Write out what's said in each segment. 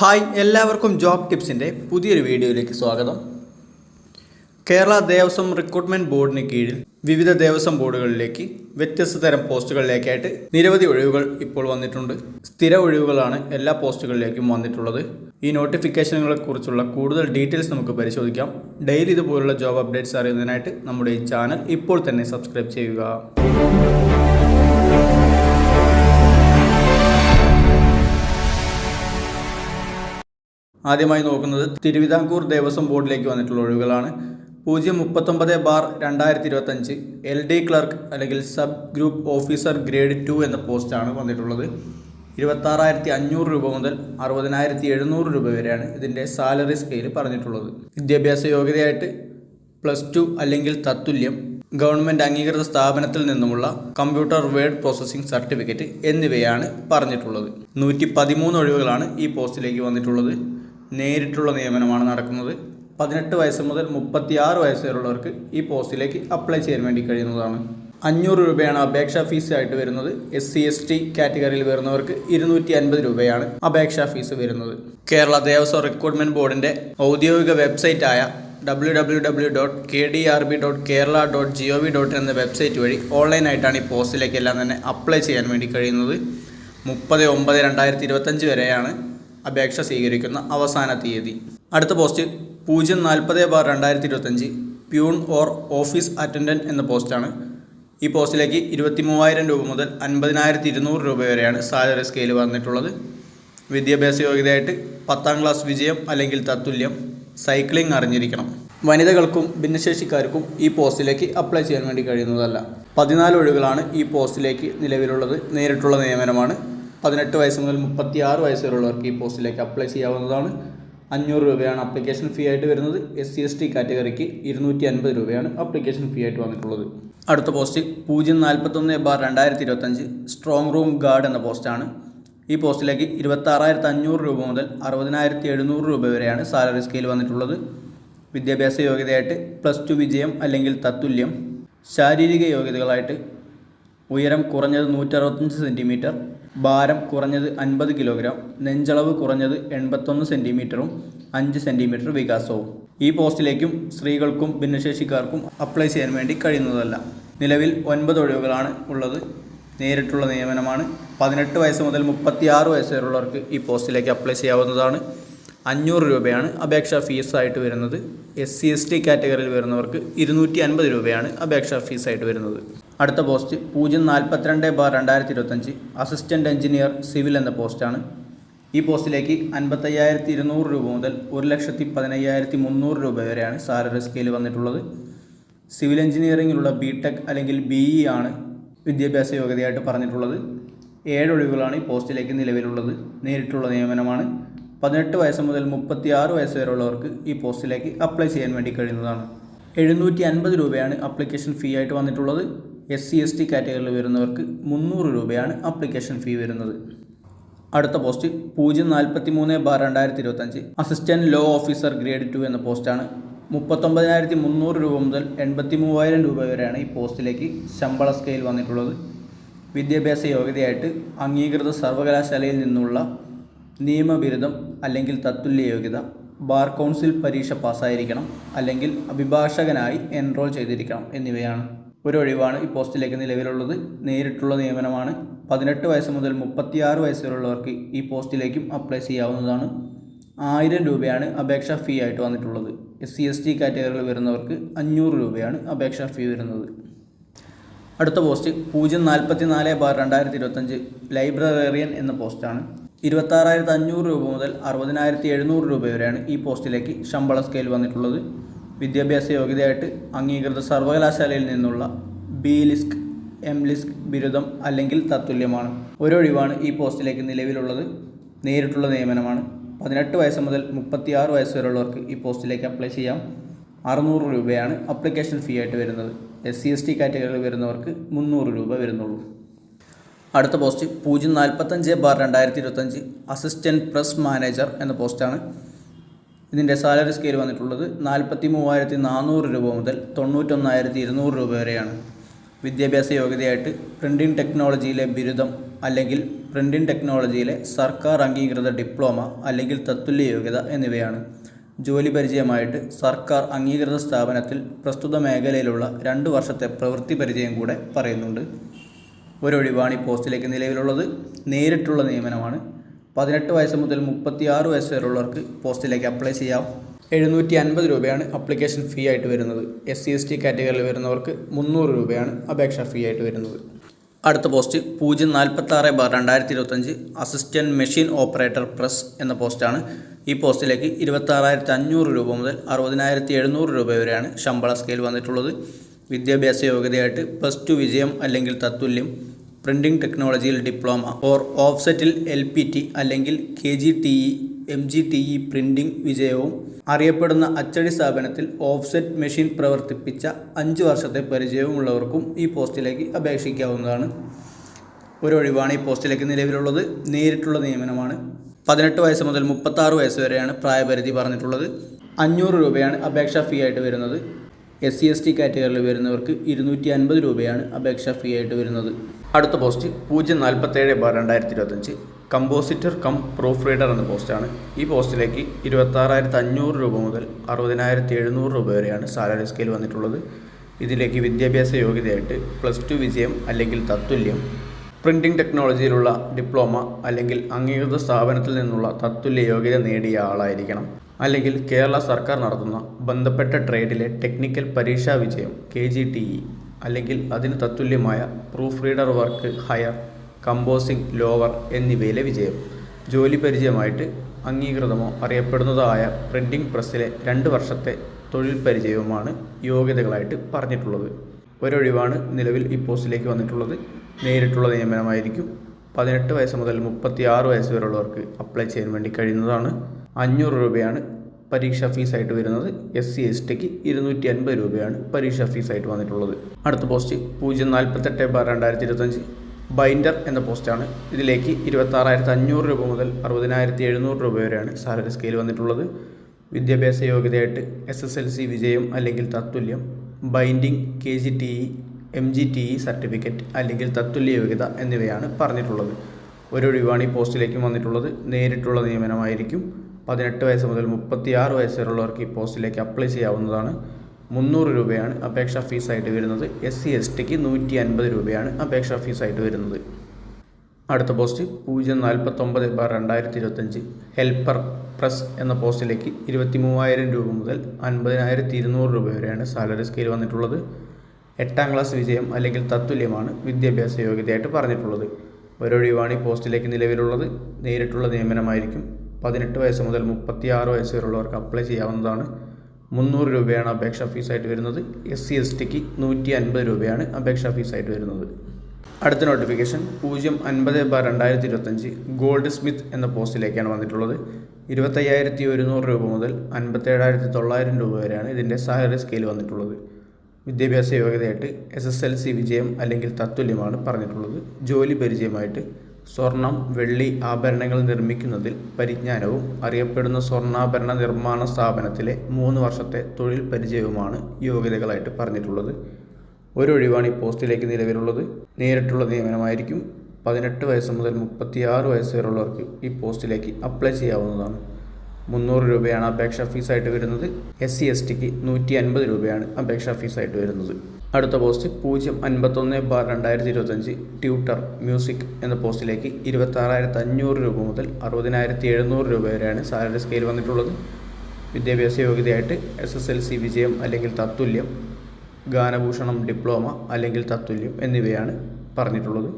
Hi എല്ലാവർക്കും job ടിപ്സിന്റെ പുതിയൊരു വീഡിയോയിലേക്ക് സ്വാഗതം. കേരള ദേവസ്വം റിക്രൂട്ട്മെന്റ് ബോർഡിന് കീഴിൽ വിവിധ ദേവസ്വം ബോർഡുകളിലേക്ക് വ്യത്യസ്ത തരം പോസ്റ്റുകളിലേക്കായിട്ട് നിരവധി ഒഴിവുകൾ ഇപ്പോൾ വന്നിട്ടുണ്ട്. സ്ഥിര ഒഴിവുകളാണ് എല്ലാ പോസ്റ്റുകളിലേക്കും വന്നിട്ടുള്ളത്. ഈ നോട്ടിഫിക്കേഷനുകളെക്കുറിച്ചുള്ള കൂടുതൽ ഡീറ്റെയിൽസ് നമുക്ക് പരിശോധിക്കാം. ഡെയിലി ഇതുപോലുള്ള ജോബ് അപ്ഡേറ്റ്സ് അറിയുന്നതിനായിട്ട് നമ്മുടെ ഈ ചാനൽ ഇപ്പോൾ തന്നെ സബ്സ്ക്രൈബ് ചെയ്യുക. ആദ്യമായി നോക്കുന്നത് തിരുവിതാംകൂർ ദേവസ്വം ബോർഡിലേക്ക് വന്നിട്ടുള്ള ഒഴിവുകളാണ്. പൂജ്യം മുപ്പത്തൊമ്പത് ബാർ രണ്ടായിരത്തി ഇരുപത്തഞ്ച് എൽ ഡി ക്ലർക്ക് അല്ലെങ്കിൽ sub group officer grade two എന്ന പോസ്റ്റാണ് വന്നിട്ടുള്ളത്. ഇരുപത്താറായിരത്തി അഞ്ഞൂറ് രൂപ മുതൽ അറുപതിനായിരത്തി എഴുന്നൂറ് രൂപ വരെയാണ് ഇതിന്റെ സാലറി സ്കെയിൽ പറഞ്ഞിട്ടുള്ളത്. വിദ്യാഭ്യാസ യോഗ്യതയായിട്ട് പ്ലസ് ടു അല്ലെങ്കിൽ തത്തുല്യം ഗവൺമെന്റ് അംഗീകൃത സ്ഥാപനത്തിൽ നിന്നുമുള്ള കമ്പ്യൂട്ടർ വേർഡ് പ്രോസസ്സിംഗ് സർട്ടിഫിക്കറ്റ് എന്നിവയാണ് പറഞ്ഞിട്ടുള്ളത്. നൂറ്റി പതിമൂന്ന് ഒഴിവുകളാണ് ഈ പോസ്റ്റിലേക്ക് വന്നിട്ടുള്ളത്. നേരിട്ടുള്ള നിയമനമാണ് നടക്കുന്നത്. പതിനെട്ട് വയസ്സ് മുതൽ മുപ്പത്തിയാറ് വയസ്സ് വരെയുള്ളവർക്ക് ഈ പോസ്റ്റിലേക്ക് അപ്ലൈ ചെയ്യാൻ വേണ്ടി കഴിയുന്നതാണ്. അഞ്ഞൂറ് രൂപയാണ് അപേക്ഷാ ഫീസ് ആയിട്ട് വരുന്നത്. എസ് സി എസ് ടി കാറ്റഗറിയിൽ വരുന്നവർക്ക് ഇരുന്നൂറ്റി അൻപത് രൂപയാണ് അപേക്ഷാ ഫീസ് വരുന്നത്. കേരള ദേവസ്വം റിക്രൂട്ട്മെന്റ് ബോർഡിന്റെ ഔദ്യോഗിക വെബ്സൈറ്റായ W W W dot K D R B dot Kerala dot G O V dot എന്ന വെബ്സൈറ്റ് വഴി ഓൺലൈനായിട്ടാണ് ഈ പോസ്റ്റിലേക്കെല്ലാം തന്നെ അപ്ലൈ ചെയ്യാൻ വേണ്ടി കഴിയുന്നത്. മുപ്പത് ഒമ്പത് രണ്ടായിരത്തി ഇരുപത്തഞ്ച് വരെയാണ് അപേക്ഷ സ്വീകരിക്കുന്ന അവസാന തീയതി. അടുത്ത പോസ്റ്റ് പൂജ്യം നാൽപ്പത് ബാർ രണ്ടായിരത്തി ഇരുപത്തഞ്ച് പ്യൂൺ ഓർ ഓഫീസ് അറ്റൻഡന്റ് എന്ന പോസ്റ്റാണ്. ഈ പോസ്റ്റിലേക്ക് ഇരുപത്തി മൂവായിരം രൂപ മുതൽ അൻപതിനായിരത്തി ഇരുന്നൂറ് രൂപ വരെയാണ് സാലറി സ്കെയിൽ വന്നിട്ടുള്ളത്. വിദ്യാഭ്യാസ യോഗ്യതയായിട്ട് പത്താം ക്ലാസ് വിജയം അല്ലെങ്കിൽ തത്തുല്യം സൈക്ലിംഗ് അറിഞ്ഞിരിക്കണം. വനിതകൾക്കും ഭിന്നശേഷിക്കാർക്കും ഈ പോസ്റ്റിലേക്ക് അപ്ലൈ ചെയ്യാൻ വേണ്ടി കഴിയുന്നതല്ല. പതിനാല് ഒഴിവുകളാണ് ഈ പോസ്റ്റിലേക്ക് നിലവിലുള്ളത്. നേരിട്ടുള്ള നിയമനമാണ്. പതിനെട്ട് വയസ്സ് മുതൽ മുപ്പത്തി ആറ് വയസ്സ് വരെയുള്ളവർക്ക് ഈ പോസ്റ്റിലേക്ക് അപ്ലൈ ചെയ്യാവുന്നതാണ്. അഞ്ഞൂറ് രൂപയാണ് അപ്ലിക്കേഷൻ ഫീ ആയിട്ട് വരുന്നത്. എസ് സി എസ് ടി കാറ്റഗറിക്ക് ഇരുന്നൂറ്റി അൻപത് രൂപയാണ് അപ്ലിക്കേഷൻ ഫീ ആയിട്ട് വന്നിട്ടുള്ളത്. അടുത്ത പോസ്റ്റ് പൂജ്യം നാൽപ്പത്തൊന്ന് ബാർ രണ്ടായിരത്തി ഇരുപത്തഞ്ച് സ്ട്രോങ് റൂം ഗാർഡ് എന്ന പോസ്റ്റാണ്. ഈ പോസ്റ്റിലേക്ക് ഇരുപത്താറായിരത്തി അഞ്ഞൂറ് രൂപ മുതൽ അറുപതിനായിരത്തി എഴുന്നൂറ് രൂപ വരെയാണ് സാലറി സ്കെയിൽ വന്നിട്ടുള്ളത്. വിദ്യാഭ്യാസ യോഗ്യതയായിട്ട് പ്ലസ് ടു വിജയം അല്ലെങ്കിൽ തത്തുല്യം. ശാരീരിക യോഗ്യതകളായിട്ട് ഉയരം കുറഞ്ഞത് നൂറ്ററുപത്തഞ്ച് സെന്റിമീറ്റർ ഭാരം കുറഞ്ഞത് അൻപത് കിലോഗ്രാം നെഞ്ചളവ് കുറഞ്ഞത് എൺപത്തൊന്ന് സെന്റിമീറ്ററും അഞ്ച് സെന്റിമീറ്റർ വികാസവും. ഈ പോസ്റ്റിലേക്കും സ്ത്രീകൾക്കും ഭിന്നശേഷിക്കാർക്കും അപ്ലൈ ചെയ്യാൻ വേണ്ടി കഴിയുന്നതല്ല. നിലവിൽ ഒൻപത് ഒഴിവുകളാണ് ഉള്ളത്. നേരിട്ടുള്ള നിയമനമാണ്. പതിനെട്ട് വയസ്സ് മുതൽ മുപ്പത്തിയാറ് വയസ്സ് വരെയുള്ളവർക്ക് ഈ പോസ്റ്റിലേക്ക് അപ്ലൈ ചെയ്യാവുന്നതാണ്. അഞ്ഞൂറ് രൂപയാണ് അപേക്ഷാ ഫീസായിട്ട് വരുന്നത്. എസ് സി എസ് ടി കാറ്റഗറിയിൽ വരുന്നവർക്ക് ഇരുന്നൂറ്റി അൻപത് രൂപയാണ് അപേക്ഷാ ഫീസായിട്ട് വരുന്നത്. അടുത്ത പോസ്റ്റ് പൂജ്യം നാൽപ്പത്തിരണ്ട് ബാർ രണ്ടായിരത്തി ഇരുപത്തഞ്ച് അസിസ്റ്റന്റ് എഞ്ചിനീയർ സിവിൽ എന്ന പോസ്റ്റാണ്. ഈ പോസ്റ്റിലേക്ക് അൻപത്തയ്യായിരത്തി ഇരുന്നൂറ് രൂപ മുതൽ ഒരു ലക്ഷത്തി പതിനയ്യായിരത്തി മുന്നൂറ് രൂപ വരെയാണ് സാലറി സ്കെയിൽ വന്നിട്ടുള്ളത്. സിവിൽ എഞ്ചിനീയറിങ്ങിലുള്ള ബി ടെക് അല്ലെങ്കിൽ ബി ഇ ആണ് വിദ്യാഭ്യാസ യോഗ്യതയായിട്ട് പറഞ്ഞിട്ടുള്ളത്. ഏഴ് ഒഴിവുകളാണ് ഈ പോസ്റ്റിലേക്ക് നിലവിലുള്ളത്. നേരിട്ടുള്ള നിയമനമാണ്. പതിനെട്ട് വയസ്സ് മുതൽ മുപ്പത്തി ആറ് വയസ്സ് വരെയുള്ളവർക്ക് ഈ പോസ്റ്റിലേക്ക് അപ്ലൈ ചെയ്യാൻ വേണ്ടി കഴിയുന്നതാണ്. എഴുന്നൂറ്റി അൻപത് രൂപയാണ് അപ്ലിക്കേഷൻ ഫീ ആയിട്ട് വന്നിട്ടുള്ളത്. എസ് സി എസ് ടി കാറ്റഗറിയിൽ വരുന്നവർക്ക് മുന്നൂറ് രൂപയാണ് അപ്ലിക്കേഷൻ ഫീ വരുന്നത്. അടുത്ത പോസ്റ്റ് പൂജ്യം നാൽപ്പത്തി മൂന്ന് ബാർ രണ്ടായിരത്തി ഇരുപത്തഞ്ച് assistant law officer grade two എന്ന പോസ്റ്റാണ്. മുപ്പത്തൊമ്പതിനായിരത്തി മുന്നൂറ് രൂപ മുതൽ എൺപത്തി മൂവായിരം രൂപ വരെയാണ് ഈ പോസ്റ്റിലേക്ക് ശമ്പള സ്കെയിൽ വന്നിട്ടുള്ളത്. വിദ്യാഭ്യാസ യോഗ്യതയായിട്ട് അംഗീകൃത സർവകലാശാലയിൽ നിന്നുള്ള നിയമബിരുദം അല്ലെങ്കിൽ തത്തുല്യ യോഗ്യത ബാർ കൗൺസിൽ പരീക്ഷ പാസ്സായിരിക്കണം അല്ലെങ്കിൽ അഭിഭാഷകനായി എൻറോൾ ചെയ്തിരിക്കണം എന്നിവയാണ്. ഒരു ഒഴിവാണ് ഈ പോസ്റ്റിലേക്ക് നിലവിലുള്ളത്. നേരിട്ടുള്ള നിയമനമാണ്. പതിനെട്ട് വയസ്സ് മുതൽ മുപ്പത്തിയാറ് വയസ്സ് വരെയുള്ളവർക്ക് ഈ പോസ്റ്റിലേക്കും അപ്ലൈ ചെയ്യാവുന്നതാണ്. ആയിരം രൂപയാണ് അപേക്ഷാ ഫീ ആയിട്ട് വന്നിട്ടുള്ളത്. എസ് സി എസ് ടി കാറ്റഗറിയിൽ വരുന്നവർക്ക് അഞ്ഞൂറ് രൂപയാണ് അപേക്ഷാ ഫീ വരുന്നത്. അടുത്ത പോസ്റ്റ് പൂജ്യം നാൽപ്പത്തി നാല് ബാർ രണ്ടായിരത്തി ഇരുപത്തഞ്ച് ലൈബ്രറിയൻ എന്ന പോസ്റ്റാണ്. ഇരുപത്താറായിരത്തി അഞ്ഞൂറ് രൂപ മുതൽ അറുപതിനായിരത്തി എഴുന്നൂറ് രൂപ വരെയാണ് ഈ പോസ്റ്റിലേക്ക് ശമ്പള സ്കെയിൽ വന്നിട്ടുള്ളത്. വിദ്യാഭ്യാസ യോഗ്യതയായിട്ട് അംഗീകൃത സർവകലാശാലയിൽ നിന്നുള്ള ബി ലിസ്ക് എം ലിസ്ക് ബിരുദം അല്ലെങ്കിൽ തത്തുല്യമാണ്. ഒരൊഴിവാണ് ഈ പോസ്റ്റിലേക്ക് നിലവിലുള്ളത്. നേരിട്ടുള്ള നിയമനമാണ്. പതിനെട്ട് വയസ്സ് മുതൽ മുപ്പത്തി ആറ് വയസ്സ് വരെയുള്ളവർക്ക് ഈ പോസ്റ്റിലേക്ക് അപ്ലൈ ചെയ്യാം. അറുന്നൂറ് രൂപയാണ് അപ്ലിക്കേഷൻ ഫീ ആയിട്ട് വരുന്നത്. എസ് സി എസ് ടി കാറ്റഗറിയിൽ വരുന്നവർക്ക് മുന്നൂറ് രൂപ വരുന്നുള്ളൂ. അടുത്ത പോസ്റ്റ് പൂജ്യം നാൽപ്പത്തഞ്ച് ബാർ രണ്ടായിരത്തി ഇരുപത്തഞ്ച് അസിസ്റ്റന്റ് പ്രസ് മാനേജർ എന്ന പോസ്റ്റാണ് ഇതിന്റെ സാലറി സ്കെയിൽ വന്നിട്ടുള്ളത് നാൽപ്പത്തി മൂവായിരത്തി നാനൂറ് രൂപ മുതൽ തൊണ്ണൂറ്റൊന്നായിരത്തി ഇരുന്നൂറ് രൂപ വരെയാണ്. വിദ്യാഭ്യാസ യോഗ്യതയായിട്ട് പ്രിന്റിംഗ് ടെക്നോളജിയിലെ ബിരുദം അല്ലെങ്കിൽ പ്രിന്റിംഗ് ടെക്നോളജിയിലെ സർക്കാർ അംഗീകൃത ഡിപ്ലോമ അല്ലെങ്കിൽ തത്തുല്യ യോഗ്യത എന്നിവയാണ്. ജോലി പരിചയമായിട്ട് സർക്കാർ അംഗീകൃത സ്ഥാപനത്തിൽ പ്രസ്തുത മേഖലയിലുള്ള രണ്ട് വർഷത്തെ പ്രവൃത്തി പരിചയം കൂടെ പറയുന്നുണ്ട്. ഒരൊഴിവാണ് ഈ പോസ്റ്റിലേക്ക് നിലവിലുള്ളത് നേരിട്ടുള്ള നിയമനമാണ്. പതിനെട്ട് വയസ്സ് മുതൽ മുപ്പത്തിയാറ് വയസ്സ് വരെയുള്ളവർക്ക് പോസ്റ്റിലേക്ക് അപ്ലൈ ചെയ്യാം. എഴുന്നൂറ്റി അൻപത് രൂപയാണ് അപ്ലിക്കേഷൻ ഫീ ആയിട്ട് വരുന്നത്. എസ് സി എസ് ടി കാറ്റഗറിയിൽ വരുന്നവർക്ക് മുന്നൂറ് രൂപയാണ് അപേക്ഷാ ഫീ ആയിട്ട് വരുന്നത്. അടുത്ത പോസ്റ്റ് പൂജ്യം നാൽപ്പത്തി ആറ് ബാർ രണ്ടായിരത്തി ഇരുപത്തഞ്ച് അസിസ്റ്റന്റ് മെഷീൻ ഓപ്പറേറ്റർ പ്രസ് എന്ന പോസ്റ്റാണ്. ഈ പോസ്റ്റിലേക്ക് ഇരുപത്താറായിരത്തി അഞ്ഞൂറ് രൂപ മുതൽ അറുപതിനായിരത്തി എഴുന്നൂറ് രൂപ വരെയാണ് ശമ്പള സ്കെയിൽ വന്നിട്ടുള്ളത്. വിദ്യാഭ്യാസ യോഗ്യതയായിട്ട് പ്ലസ് ടു വിജയം അല്ലെങ്കിൽ തത്തുല്യം പ്രിന്റിംഗ് ടെക്നോളജിയിൽ ഡിപ്ലോമ ഓർ ഓഫ്സെറ്റിൽ എൽ പി ടി അല്ലെങ്കിൽ K G T E M G T E printing വിജയവും അറിയപ്പെടുന്ന അച്ചടി സ്ഥാപനത്തിൽ ഓഫ്സെറ്റ് മെഷീൻ പ്രവർത്തിപ്പിച്ച അഞ്ച് വർഷത്തെ പരിചയവുമുള്ളവർക്കും ഈ പോസ്റ്റിലേക്ക് അപേക്ഷിക്കാവുന്നതാണ്. ഒരൊഴിവാണ് ഈ പോസ്റ്റിലേക്ക് നിലവിലുള്ളത്. നേരിട്ടുള്ള നിയമനമാണ്. പതിനെട്ട് വയസ്സ് മുതൽ മുപ്പത്താറ് വയസ്സ് വരെയാണ് പ്രായപരിധി പറഞ്ഞിട്ടുള്ളത്. അഞ്ഞൂറ് രൂപയാണ് അപേക്ഷാ ഫീ ആയിട്ട് വരുന്നത്. എസ് സി എസ് ടി കാറ്റഗറിയിൽ വരുന്നവർക്ക് ഇരുന്നൂറ്റി അൻപത് രൂപയാണ് അപേക്ഷാ ഫീ ആയിട്ട് വരുന്നത്. അടുത്ത പോസ്റ്റ് പൂജ്യം നാൽപ്പത്തേഴ് ബാർ രണ്ടായിരത്തി ഇരുപത്തഞ്ച് കമ്പോസിറ്റർ കം പ്രൂഫ് റീഡർ എന്ന പോസ്റ്റാണ് ഈ പോസ്റ്റിലേക്ക് ഇരുപത്താറായിരത്തി അഞ്ഞൂറ് രൂപ മുതൽ അറുപതിനായിരത്തി എഴുന്നൂറ് രൂപ വരെയാണ് സാലറി സ്കെയിൽ വന്നിട്ടുള്ളത്. ഇതിലേക്ക് വിദ്യാഭ്യാസ യോഗ്യതയായിട്ട് പ്ലസ് ടു വിജയം അല്ലെങ്കിൽ തത്തുല്യം പ്രിന്റിംഗ് ടെക്നോളജിയിലുള്ള ഡിപ്ലോമ അല്ലെങ്കിൽ അംഗീകൃത സ്ഥാപനത്തിൽ നിന്നുള്ള തത്തുല്യ യോഗ്യത നേടിയ ആളായിരിക്കണം. അല്ലെങ്കിൽ കേരള സർക്കാർ നടത്തുന്ന ബന്ധപ്പെട്ട ട്രേഡിലെ ടെക്നിക്കൽ പരീക്ഷാ വിജയം കെ ജി ടി ഇ അല്ലെങ്കിൽ അതിന് തത്തുല്യമായ proof reader work higher composing lower എന്നിവയിലെ വിജയം. ജോലി പരിചയമായിട്ട് അംഗീകൃതമോ അറിയപ്പെടുന്നതോ ആയ പ്രിന്റിംഗ് പ്രസ്സിലെ രണ്ട് വർഷത്തെ തൊഴിൽ പരിചയവുമാണ് യോഗ്യതകളായിട്ട് പറഞ്ഞിട്ടുള്ളത്. ഒരൊഴിവാണ് നിലവിൽ ഈ പോസ്റ്റിലേക്ക് വന്നിട്ടുള്ളത്. നേരിട്ടുള്ള നിയമനമായിരിക്കും പതിനെട്ട് വയസ്സ് മുതൽ മുപ്പത്തി ആറ് വയസ്സ് വരെയുള്ളവർക്ക് അപ്ലൈ ചെയ്യാൻ വേണ്ടി കഴിയുന്നതാണ്. അഞ്ഞൂറ് രൂപയാണ് പരീക്ഷാ ഫീസായിട്ട് വരുന്നത്. എസ് സി എസ് ടിക്ക് ഇരുന്നൂറ്റി അൻപത് രൂപയാണ് പരീക്ഷാ ഫീസായിട്ട് വന്നിട്ടുള്ളത്. അടുത്ത പോസ്റ്റ് പൂജ്യം നാൽപ്പത്തെട്ട് ബാർ രണ്ടായിരത്തി ഇരുപത്തഞ്ച് ബൈൻഡർ എന്ന പോസ്റ്റാണ് ഇതിലേക്ക് ഇരുപത്താറായിരത്തി അഞ്ഞൂറ് രൂപ മുതൽ അറുപതിനായിരത്തി എഴുന്നൂറ് രൂപ വരെയാണ് സാലറി സ്കെയിൽ വന്നിട്ടുള്ളത്. വിദ്യാഭ്യാസ യോഗ്യതയായിട്ട് എസ് എസ് എൽ സി വിജയം അല്ലെങ്കിൽ തത്തുല്യം. Binding K G T E M G T E certificate അല്ലെങ്കിൽ തത്തുല്യ യോഗ്യത എന്നിവയാണ് പറഞ്ഞിട്ടുള്ളത്. ഒരൊഴിവാണ് ഈ പോസ്റ്റിലേക്കും വന്നിട്ടുള്ളത്. നേരിട്ടുള്ള നിയമനമായിരിക്കും. പതിനെട്ട് വയസ്സ് മുതൽ മുപ്പത്തിയാറ് വയസ്സ് വരെയുള്ളവർക്ക് ഈ പോസ്റ്റിലേക്ക് അപ്ലൈ ചെയ്യാവുന്നതാണ്. മുന്നൂറ് രൂപയാണ് അപേക്ഷാ ഫീസായിട്ട് വരുന്നത്. എസ് സി എസ് ടിക്ക് നൂറ്റി അൻപത് രൂപയാണ് അപേക്ഷാ ഫീസായിട്ട് വരുന്നത്. അടുത്ത പോസ്റ്റ് പൂജ്യം നാൽപ്പത്തൊമ്പത് ബാർ രണ്ടായിരത്തി ഇരുപത്തഞ്ച് ഹെൽപ്പർ പ്രസ് എന്ന പോസ്റ്റിലേക്ക് ഇരുപത്തി മൂവായിരം രൂപ മുതൽ അൻപതിനായിരത്തി ഇരുന്നൂറ് രൂപ വരെയാണ് സാലറി സ്കെയിൽ വന്നിട്ടുള്ളത്. എട്ടാം ക്ലാസ് വിജയം അല്ലെങ്കിൽ തത്തുല്യമാണ് വിദ്യാഭ്യാസ യോഗ്യതയായിട്ട് പറഞ്ഞിട്ടുള്ളത്. ഒരൊഴിവാണ് ഈ പോസ്റ്റിലേക്ക് നിലവിലുള്ളത്. നേരിട്ടുള്ള നിയമനമായിരിക്കും. പതിനെട്ട് വയസ്സ് മുതൽ മുപ്പത്തിയാറ് വയസ്സ് വരെയുള്ളവർക്ക് അപ്ലൈ ചെയ്യാവുന്നതാണ്. മുന്നൂറ് രൂപയാണ് അപേക്ഷാ ഫീസായിട്ട് വരുന്നത്. എസ് സി എസ് ടിക്ക് നൂറ്റി അൻപത് രൂപയാണ് അപേക്ഷാ ഫീസായിട്ട് വരുന്നത്. അടുത്ത നോട്ടിഫിക്കേഷൻ പൂജ്യം അൻപത് ബാർ രണ്ടായിരത്തി ഇരുപത്തഞ്ച് ഗോൾഡ് സ്മിത്ത് എന്ന പോസ്റ്റിലേക്കാണ് വന്നിട്ടുള്ളത്. ഇരുപത്തയ്യായിരത്തി ഒരുന്നൂറ് രൂപ മുതൽ അൻപത്തേഴായിരത്തി തൊള്ളായിരം രൂപ വരെയാണ് ഇതിന്റെ സാലറി സ്കെയിൽ വന്നിട്ടുള്ളത്. വിദ്യാഭ്യാസ യോഗ്യതയായിട്ട് എസ് എസ് എൽ സി വിജയം അല്ലെങ്കിൽ തത്തുല്യമാണ് പറഞ്ഞിട്ടുള്ളത്. ജോലി പരിചയമായിട്ട് സ്വർണം വെള്ളി ആഭരണങ്ങൾ നിർമ്മിക്കുന്നതിൽ പരിജ്ഞാനവും അറിയപ്പെടുന്ന സ്വർണാഭരണ നിർമ്മാണ സ്ഥാപനത്തിലെ മൂന്ന് വർഷത്തെ തൊഴിൽ പരിചയവുമാണ് യോഗ്യതകളായിട്ട് പറഞ്ഞിട്ടുള്ളത്. ഒരൊഴിവാണ് ഈ പോസ്റ്റിലേക്ക് നിലവിലുള്ളത്. നേരിട്ടുള്ള നിയമനമായിരിക്കും. പതിനെട്ട് വയസ്സ് മുതൽ മുപ്പത്തിയാറ് വയസ്സ് വരെയുള്ളവർക്ക് ഈ പോസ്റ്റിലേക്ക് അപ്ലൈ ചെയ്യാവുന്നതാണ്. മുന്നൂറ് രൂപയാണ് അപേക്ഷാ ഫീസായിട്ട് വരുന്നത്. എസ് സി എസ് ടിക്ക് നൂറ്റി അൻപത് രൂപയാണ് അപേക്ഷാ ഫീസായിട്ട് വരുന്നത്. അടുത്ത പോസ്റ്റ് പൂജ്യം അൻപത്തൊന്ന് ബാർ രണ്ടായിരത്തി ഇരുപത്തഞ്ച് ട്യൂട്ടർ മ്യൂസിക് എന്ന പോസ്റ്റിലേക്ക് ഇരുപത്താറായിരത്തി അഞ്ഞൂറ് രൂപ മുതൽ അറുപതിനായിരത്തി എഴുന്നൂറ് രൂപ വരെയാണ് സാലറി സ്കെയിൽ വന്നിട്ടുള്ളത്. വിദ്യാഭ്യാസ യോഗ്യതയായിട്ട് എസ് എസ് എൽ സി വിജയം അല്ലെങ്കിൽ തത്തുല്യം ഗാനഭൂഷണം ഡിപ്ലോമ അല്ലെങ്കിൽ തത്തുല്യം എന്നിവയാണ് പറഞ്ഞിട്ടുള്ളത്.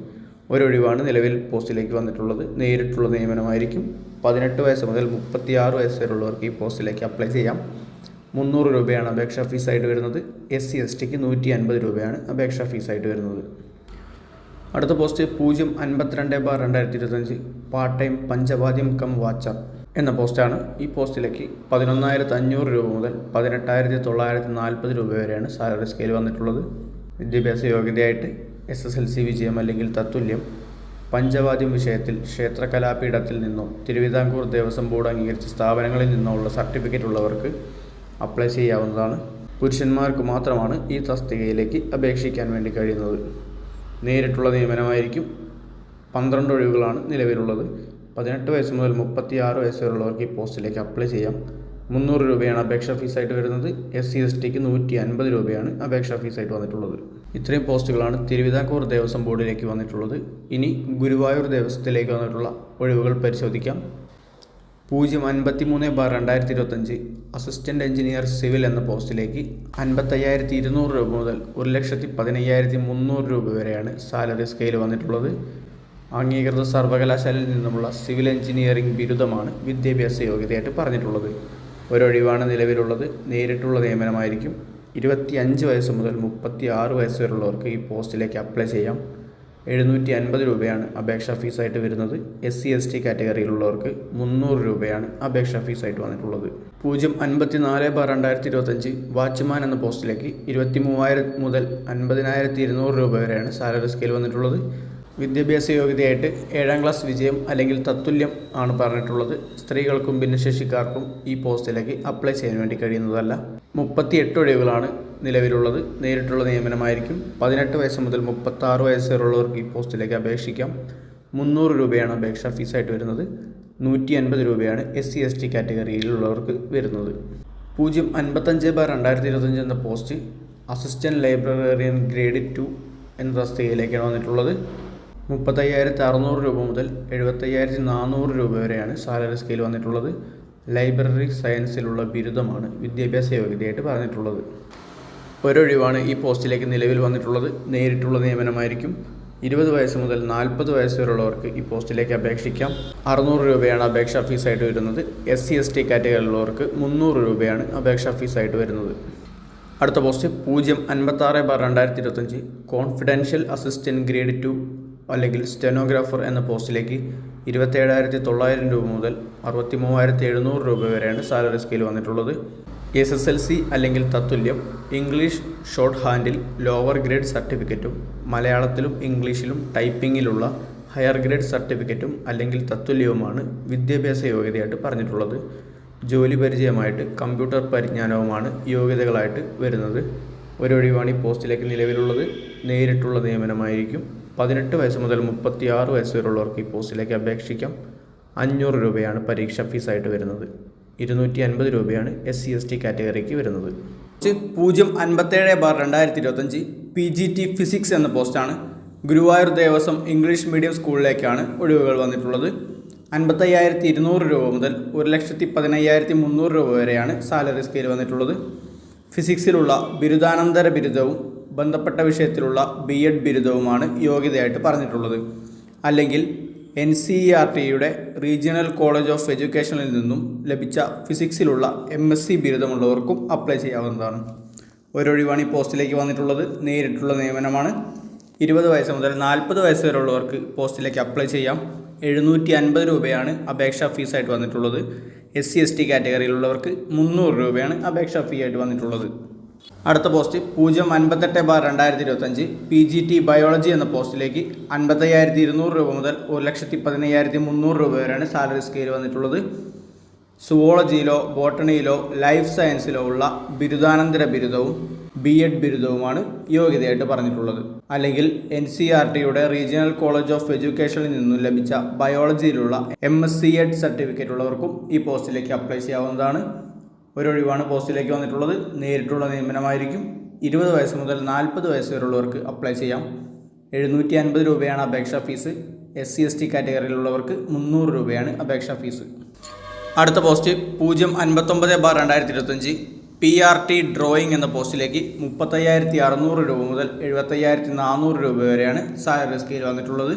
ഒരൊഴിവാണ് നിലവിൽ പോസ്റ്റിലേക്ക് വന്നിട്ടുള്ളത്. നേരിട്ടുള്ള നിയമനമായിരിക്കും. പതിനെട്ട് വയസ്സ് മുതൽ മുപ്പത്തിയാറ് വയസ്സ് വരെയുള്ളവർക്ക് ഈ പോസ്റ്റിലേക്ക് അപ്ലൈ ചെയ്യാം. മുന്നൂറ് രൂപയാണ് അപേക്ഷാ ഫീസായിട്ട് വരുന്നത്. എസ് സി എസ് ടിക്ക് നൂറ്റി അൻപത് രൂപയാണ് അപേക്ഷാ ഫീസായിട്ട് വരുന്നത്. അടുത്ത പോസ്റ്റ് പൂജ്യം അൻപത്തിരണ്ട് ബാർ രണ്ടായിരത്തി ഇരുപത്തഞ്ച് പാർട്ട് ടൈം പഞ്ചവാദ്യം കം വാച്ചർ എന്ന പോസ്റ്റാണ്. ഈ പോസ്റ്റിലേക്ക് പതിനൊന്നായിരത്തി അഞ്ഞൂറ് രൂപ മുതൽ പതിനെട്ടായിരത്തി തൊള്ളായിരത്തി നാൽപ്പത് രൂപ വരെയാണ് സാലറി സ്കെയിൽ വന്നിട്ടുള്ളത്. വിദ്യാഭ്യാസ യോഗ്യതയായിട്ട് എസ് എസ് എൽ സി വിജയം അല്ലെങ്കിൽ തത്തുല്യം. പഞ്ചവാദ്യം വിഷയത്തിൽ ക്ഷേത്ര കലാപീഠത്തിൽ നിന്നോ തിരുവിതാംകൂർ ദേവസ്വം ബോർഡ് അംഗീകരിച്ച സ്ഥാപനങ്ങളിൽ നിന്നോ ഉള്ള സർട്ടിഫിക്കറ്റ് ഉള്ളവർക്ക് അപ്ലൈ ചെയ്യാവുന്നതാണ്. പുരുഷന്മാർക്ക് മാത്രമാണ് ഈ തസ്തികയിലേക്ക് അപേക്ഷിക്കാൻ വേണ്ടി കഴിയുന്നത്. നേരിട്ടുള്ള നിയമനമായിരിക്കും. പന്ത്രണ്ട് ഒഴിവുകളാണ് നിലവിലുള്ളത്. പതിനെട്ട് വയസ്സ് മുതൽ മുപ്പത്തി ആറ് വയസ്സ് വരെയുള്ളവർക്ക് ഈ പോസ്റ്റിലേക്ക് അപ്ലൈ ചെയ്യാം. മുന്നൂറ് രൂപയാണ് അപേക്ഷാ ഫീസായിട്ട് വരുന്നത്. എസ് സി എസ് ടിക്ക് നൂറ്റി അൻപത് രൂപയാണ് അപേക്ഷാ ഫീസായിട്ട് വന്നിട്ടുള്ളത്. ഇത്രയും പോസ്റ്റുകളാണ് തിരുവിതാംകൂർ ദേവസ്വം ബോർഡിലേക്ക് വന്നിട്ടുള്ളത്. ഇനി ഗുരുവായൂർ ദേവസ്വത്തിലേക്ക് വന്നിട്ടുള്ള ഒഴിവുകൾ പരിശോധിക്കാം. പൂജ്യം അൻപത്തി മൂന്ന് ബാർ രണ്ടായിരത്തി ഇരുപത്തഞ്ച് അസിസ്റ്റന്റ് എഞ്ചിനീയർ സിവിൽ എന്ന പോസ്റ്റിലേക്ക് അൻപത്തയ്യായിരത്തി ഇരുന്നൂറ് രൂപ മുതൽ ഒരു ലക്ഷത്തി പതിനയ്യായിരത്തി മുന്നൂറ് രൂപ വരെയാണ് സാലറി സ്കെയിൽ വന്നിട്ടുള്ളത്. അംഗീകൃത സർവകലാശാലയിൽ നിന്നുമുള്ള സിവിൽ എഞ്ചിനീയറിംഗ് ബിരുദമാണ് വിദ്യാഭ്യാസ യോഗ്യതയായിട്ട് പറഞ്ഞിട്ടുള്ളത്. ഒരൊഴിവാണ് നിലവിലുള്ളത്. നേരിട്ടുള്ള നിയമനമായിരിക്കും. ഇരുപത്തി അഞ്ച് വയസ്സ് മുതൽ മുപ്പത്തി ആറ് വയസ്സ് വരെയുള്ളവർക്ക് ഈ പോസ്റ്റിലേക്ക് അപ്ലൈ ചെയ്യാം. എഴുന്നൂറ്റി അൻപത് രൂപയാണ് അപേക്ഷാ ഫീസായിട്ട് വരുന്നത്. എസ് സി എസ് ടി കാറ്റഗറിയിലുള്ളവർക്ക് മുന്നൂറ് രൂപയാണ് അപേക്ഷാ ഫീസായിട്ട് വന്നിട്ടുള്ളത്. പൂജ്യം അൻപത്തി നാല് ബാർ രണ്ടായിരത്തി ഇരുപത്തഞ്ച് വാച്ച്മാൻ എന്ന പോസ്റ്റിലേക്ക് ഇരുപത്തി മൂവായിരം മുതൽ അൻപതിനായിരത്തി ഇരുന്നൂറ് രൂപ വരെയാണ് സാലറി സ്കെയിൽ വന്നിട്ടുള്ളത്. വിദ്യാഭ്യാസ യോഗ്യതയായിട്ട് ഏഴാം ക്ലാസ് വിജയം അല്ലെങ്കിൽ തത്തുല്യം ആണ് പറഞ്ഞിട്ടുള്ളത്. സ്ത്രീകൾക്കും ഭിന്നശേഷിക്കാർക്കും ഈ പോസ്റ്റിലേക്ക് അപ്ലൈ ചെയ്യാൻ വേണ്ടി കഴിയുന്നതല്ല. മുപ്പത്തി എട്ട് ഒഴിവുകളാണ് നിലവിലുള്ളത്. നേരിട്ടുള്ള നിയമനമായിരിക്കും. പതിനെട്ട് വയസ്സ് മുതൽ മുപ്പത്തി ആറ് വയസ്സ് വരെയുള്ളവർക്ക് ഈ പോസ്റ്റിലേക്ക് അപേക്ഷിക്കാം. മുന്നൂറ് രൂപയാണ് അപേക്ഷാ ഫീസായിട്ട് വരുന്നത്. നൂറ്റി അൻപത് രൂപയാണ് എസ് സി എസ് ടി കാറ്റഗറിയിലുള്ളവർക്ക് വരുന്നത്. പൂജ്യം അൻപത്തഞ്ച് ബാർ രണ്ടായിരത്തി ഇരുപത്തഞ്ച് എന്ന post assistant librarian grade two എന്ന തസ്തികയിലേക്കാണ് വന്നിട്ടുള്ളത്. മുപ്പത്തയ്യായിരത്തി അറുന്നൂറ് രൂപ മുതൽ എഴുപത്തയ്യായിരത്തി നാനൂറ് രൂപ വരെയാണ് സാലറി സ്കെയിൽ വന്നിട്ടുള്ളത്. ലൈബ്രറി സയൻസിലുള്ള ബിരുദമാണ് വിദ്യാഭ്യാസ യോഗ്യതയായിട്ട് പറഞ്ഞിട്ടുള്ളത്. ഒരൊഴിവാണ് ഈ പോസ്റ്റിലേക്ക് നിലവിൽ വന്നിട്ടുള്ളത്. നേരിട്ടുള്ള നിയമനമായിരിക്കും. ഇരുപത് വയസ്സ് മുതൽ നാൽപ്പത് വയസ്സ് വരെയുള്ളവർക്ക് ഈ പോസ്റ്റിലേക്ക് അപേക്ഷിക്കാം. അറുന്നൂറ് രൂപയാണ് അപേക്ഷാ ഫീസായിട്ട് വരുന്നത്. എസ് സി എസ് ടി കാറ്റഗറിയിലുള്ളവർക്ക് മുന്നൂറ് രൂപയാണ് അപേക്ഷാ ഫീസായിട്ട് വരുന്നത്. അടുത്ത പോസ്റ്റ് പൂജ്യം അൻപത്താറ് ബാർ രണ്ടായിരത്തി ഇരുപത്തഞ്ച് കോൺഫിഡൻഷ്യൽ അസിസ്റ്റന്റ് ഗ്രേഡ് ടു അല്ലെങ്കിൽ സ്റ്റെനോഗ്രാഫർ എന്ന പോസ്റ്റിലേക്ക് ഇരുപത്തേഴായിരത്തി തൊള്ളായിരം രൂപ മുതൽ അറുപത്തി മൂവായിരത്തി എഴുന്നൂറ് രൂപ വരെയാണ് സാലറി സ്കെയിൽ വന്നിട്ടുള്ളത്. എസ് എസ് എൽ സി അല്ലെങ്കിൽ തത്തുല്യം ഇംഗ്ലീഷ് ഷോർട്ട് ഹാൻഡിൽ ലോവർ ഗ്രേഡ് സർട്ടിഫിക്കറ്റും മലയാളത്തിലും ഇംഗ്ലീഷിലും ടൈപ്പിങ്ങിലുള്ള ഹയർ ഗ്രേഡ് സർട്ടിഫിക്കറ്റും അല്ലെങ്കിൽ തത്തുല്യവുമാണ് വിദ്യാഭ്യാസ യോഗ്യതയായിട്ട് പറഞ്ഞിട്ടുള്ളത്. ജോലി പരിചയമായിട്ട് കമ്പ്യൂട്ടർ പരിജ്ഞാനവുമാണ് യോഗ്യതകളായിട്ട് വരുന്നത്. ഒരു ഒഴിവാണ് ഈ പോസ്റ്റിലേക്ക് നിലവിലുള്ളത്. നേരിട്ടുള്ള നിയമനമായിരിക്കും. പതിനെട്ട് വയസ്സ് മുതൽ മുപ്പത്തി ആറ് വയസ്സ് വരെയുള്ളവർക്ക് ഈ പോസ്റ്റിലേക്ക് അപേക്ഷിക്കാം. അഞ്ഞൂറ് രൂപയാണ് പരീക്ഷാ ഫീസായിട്ട് വരുന്നത്. ഇരുന്നൂറ്റി അൻപത് രൂപയാണ് എസ് സി എസ് ടി കാറ്റഗറിക്ക് വരുന്നത്. പൂജ്യം അൻപത്തേഴ് ബാർ രണ്ടായിരത്തി ഇരുപത്തഞ്ച് പി ജി ടി ഫിസിക്സ് എന്ന പോസ്റ്റാണ്. ഗുരുവായൂർ ദേവസ്വം ഇംഗ്ലീഷ് മീഡിയം സ്കൂളിലേക്കാണ് ഒഴിവുകൾ വന്നിട്ടുള്ളത്. അൻപത്തയ്യായിരത്തി ഇരുന്നൂറ് രൂപ മുതൽ ഒരു ലക്ഷത്തി പതിനയ്യായിരത്തി മുന്നൂറ് രൂപ വരെയാണ് സാലറി സ്കെയിൽ വന്നിട്ടുള്ളത്. ഫിസിക്സിലുള്ള ബിരുദാനന്തര ബിരുദവും ബന്ധപ്പെട്ട വിഷയത്തിലുള്ള ബി എഡ് ബിരുദവുമാണ് യോഗ്യതയായിട്ട് പറഞ്ഞിട്ടുള്ളത്. അല്ലെങ്കിൽ എൻ സി ഇ ആർ ടിയുടെ റീജിയണൽ കോളേജ് ഓഫ് എഡ്യൂക്കേഷനിൽ നിന്നും ലഭിച്ച ഫിസിക്സിലുള്ള എം എസ് സി ബിരുദമുള്ളവർക്കും അപ്ലൈ ചെയ്യാവുന്നതാണ്. ഒരൊഴിവാണ് ഈ പോസ്റ്റിലേക്ക് വന്നിട്ടുള്ളത്. നേരിട്ടുള്ള നിയമനമാണ്. ഇരുപത് വയസ്സ് മുതൽ നാൽപ്പത് വയസ്സ് വരെയുള്ളവർക്ക് പോസ്റ്റിലേക്ക് അപ്ലൈ ചെയ്യാം. എഴുന്നൂറ്റി അൻപത് രൂപയാണ് അപേക്ഷാ ഫീസായിട്ട് വന്നിട്ടുള്ളത്. എസ് സി എസ് ടി കാറ്റഗറിയിലുള്ളവർക്ക് മുന്നൂറ് രൂപയാണ് അപേക്ഷാ ഫീ ആയിട്ട് വന്നിട്ടുള്ളത്. അടുത്ത പോസ്റ്റ് പൂജ്യം അൻപത്തെട്ട് ബാർ രണ്ടായിരത്തി ഇരുപത്തഞ്ച് പി ജി ടി ബയോളജി എന്ന പോസ്റ്റിലേക്ക് അൻപത്തയ്യായിരത്തി ഇരുന്നൂറ് രൂപ മുതൽ ഒരു ലക്ഷത്തി പതിനയ്യായിരത്തി മുന്നൂറ് രൂപ വരെയാണ് സാലറി സ്കെയിൽ വന്നിട്ടുള്ളത്. സുവോളജിയിലോ ബോട്ടണിയിലോ ലൈഫ് സയൻസിലോ ഉള്ള ബിരുദാനന്തര ബിരുദവും ബി എഡ് ബിരുദവുമാണ് യോഗ്യതയായിട്ട് പറഞ്ഞിട്ടുള്ളത്. അല്ലെങ്കിൽ എൻ സി ആർ ടിയുടെ റീജിയണൽ കോളേജ് ഓഫ് എഡ്യൂക്കേഷനിൽ നിന്നും ലഭിച്ച ബയോളജിയിലുള്ള M S C Ed certificate ഉള്ളവർക്കും ഈ പോസ്റ്റിലേക്ക് അപ്ലൈ ചെയ്യാവുന്നതാണ്. ഒരൊഴിവാണ് പോസ്റ്റിലേക്ക് വന്നിട്ടുള്ളത്. നേരിട്ടുള്ള നിയമനമായിരിക്കും. ഇരുപത് വയസ്സ് മുതൽ നാൽപ്പത് വയസ്സ് വരെയുള്ളവർക്ക് അപ്ലൈ ചെയ്യാം. എഴുന്നൂറ്റി അൻപത് രൂപയാണ് അപേക്ഷാ fees. S C S T കാറ്റഗറിയിലുള്ളവർക്ക് മുന്നൂറ് രൂപയാണ് അപേക്ഷാ ഫീസ്. അടുത്ത പോസ്റ്റ് പൂജ്യം അൻപത്തൊമ്പത് ബാർ രണ്ടായിരത്തി ഇരുപത്തഞ്ച് പി ആർ ടി ഡ്രോയിങ് എന്ന പോസ്റ്റിലേക്ക് മുപ്പത്തയ്യായിരത്തി അറുന്നൂറ് രൂപ മുതൽ എഴുപത്തയ്യായിരത്തി നാനൂറ് രൂപ വരെയാണ് സാലറി സ്കെയിൽ വന്നിട്ടുള്ളത്.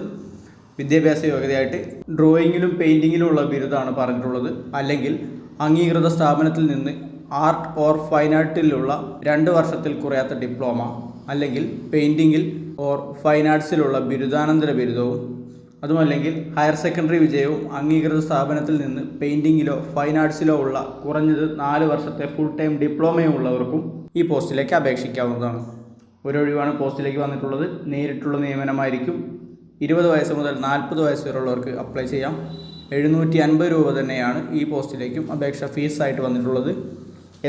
വിദ്യാഭ്യാസ യോഗ്യതയായിട്ട് ഡ്രോയിങ്ങിലും പെയിന്റിങ്ങിലും ഉള്ള ബിരുദമാണ് പറഞ്ഞിട്ടുള്ളത്. അല്ലെങ്കിൽ അംഗീകൃത സ്ഥാപനത്തിൽ നിന്ന് ആർട്ട് ഓർ ഫൈൻ ആർട്ടിലുള്ള രണ്ട് വർഷത്തിൽ കുറയാത്ത ഡിപ്ലോമ അല്ലെങ്കിൽ പെയിന്റിങ്ങിൽ ഓർ ഫൈൻ ആർട്സിലുള്ള ബിരുദാനന്തര ബിരുദവും അതുമല്ലെങ്കിൽ ഹയർ സെക്കൻഡറി വിജയവും അംഗീകൃത സ്ഥാപനത്തിൽ നിന്ന് പെയിന്റിങ്ങിലോ ഫൈൻ ആർട്സിലോ ഉള്ള കുറഞ്ഞത് നാല് വർഷത്തെ ഫുൾ ടൈം ഡിപ്ലോമയും ഉള്ളവർക്കും ഈ പോസ്റ്റിലേക്ക് അപേക്ഷിക്കാവുന്നതാണ്. ഒരൊഴിവാണ് പോസ്റ്റിലേക്ക് വന്നിട്ടുള്ളത്. നേരിട്ടുള്ള നിയമനമായിരിക്കും. ഇരുപത് വയസ്സ് മുതൽ നാൽപ്പത് വയസ്സ് വരെയുള്ളവർക്ക് അപ്ലൈ ചെയ്യാം. എഴുന്നൂറ്റി അൻപത് രൂപ തന്നെയാണ് ഈ പോസ്റ്റിലേക്കും അപേക്ഷ ഫീസായിട്ട് വന്നിട്ടുള്ളത്.